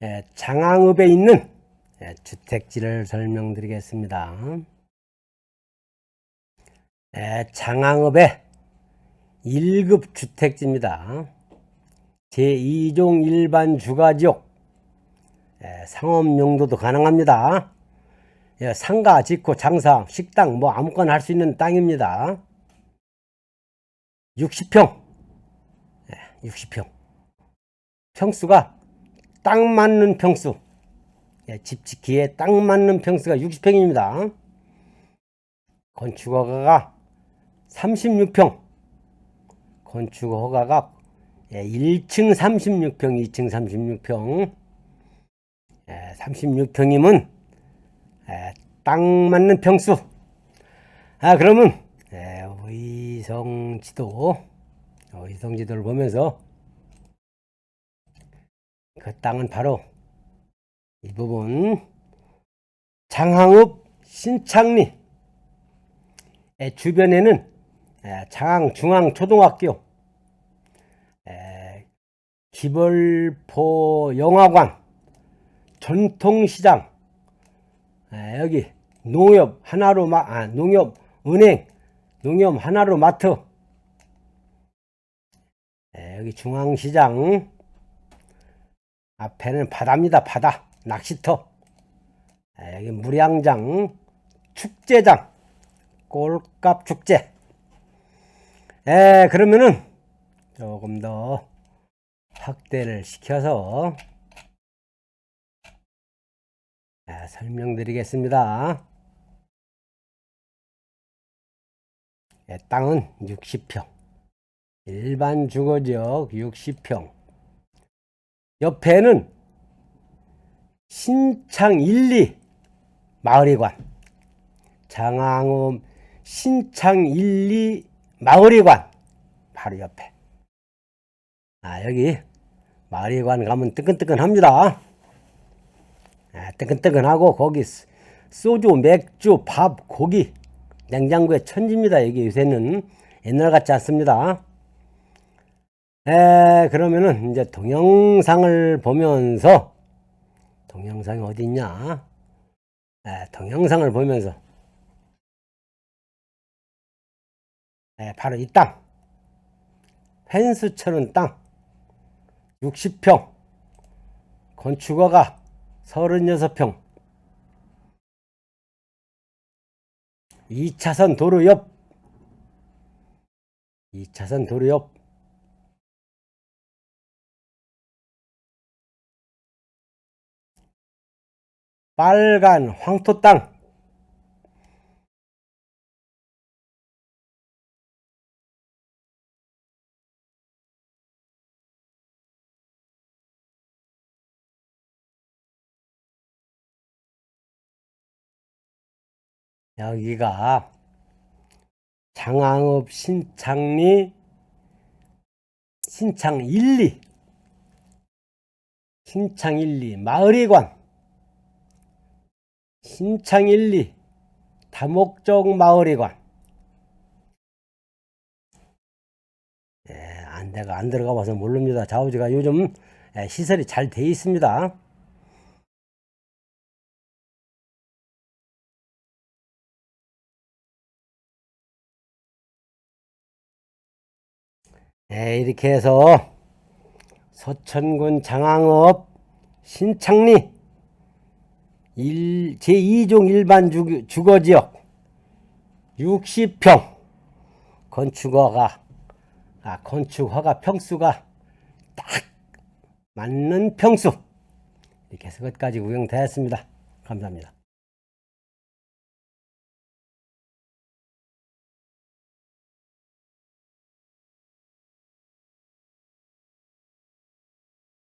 예, 장항읍에 있는 예, 주택지를 설명드리겠습니다. 예, 장항읍의 1급 주택지입니다. 제2종 일반 주가지역 예, 상업 용도도 가능합니다. 예, 상가 짓고 장사, 식당 뭐 아무거나 할 수 있는 땅입니다. 60평, 예, 60평. 평수가 딱 맞는 평수, 예, 집 짓기에 딱 맞는 평수가 60평입니다. 건축 허가가 36평, 건축 허가가 예, 1층 36평, 2층 36평, 예, 36평이면 예, 딱 맞는 평수. 아 그러면 예, 의성지도, 의성지도를 보면서 그 땅은 바로 이 부분. 장항읍 신창리. 예, 주변에는 예, 장항 중앙 초등학교 예, 기벌포 영화관 전통시장 예, 여기 농협 하나로 마, 아, 농협 은행 농협 하나로 마트. 예, 여기 중앙시장 앞에는 바다입니다. 바다. 낚시터. 아, 여기 무량장, 축제장, 꼴값 축제. 에, 그러면은 조금 더 확대를 시켜서 아, 설명드리겠습니다. 예, 땅은 60평. 일반 주거지역 60평. 옆에는 신창 1, 2 마을회관 장항읍 신창 1, 2 마을회관 바로 옆에. 아 여기 마을회관 가면 뜨끈뜨끈합니다. 아, 뜨끈뜨끈하고 거기 소주 맥주 밥 고기 냉장고에 천지입니다. 여기 요새는 옛날 같지 않습니다 에, 그러면은 이제 동영상을 보면서 동영상이 어디 있냐? 에, 동영상을 보면서 에, 바로 이 땅. 펜스처럼 땅. 60평. 건축허가 36평. 2차선 도로 옆. 2차선 도로 옆. 빨간 황토 땅. 여기가 장항읍 신창리 신창 1, 2 신창 1, 2 마을회관 신창 1, 2 다목적 마을회관 예, 안 내가 안 들어가 봐서 모릅니다. 좌우지가 요즘 예, 시설이 잘 돼 있습니다. 예, 이렇게 해서 서천군 장항읍 신창리 일, 제2종 일반 주, 주거지역 60평 건축허가 아, 건축허가 평수가 딱 맞는 평수 이렇게 해서 끝까지 구경되었습니다. 감사합니다.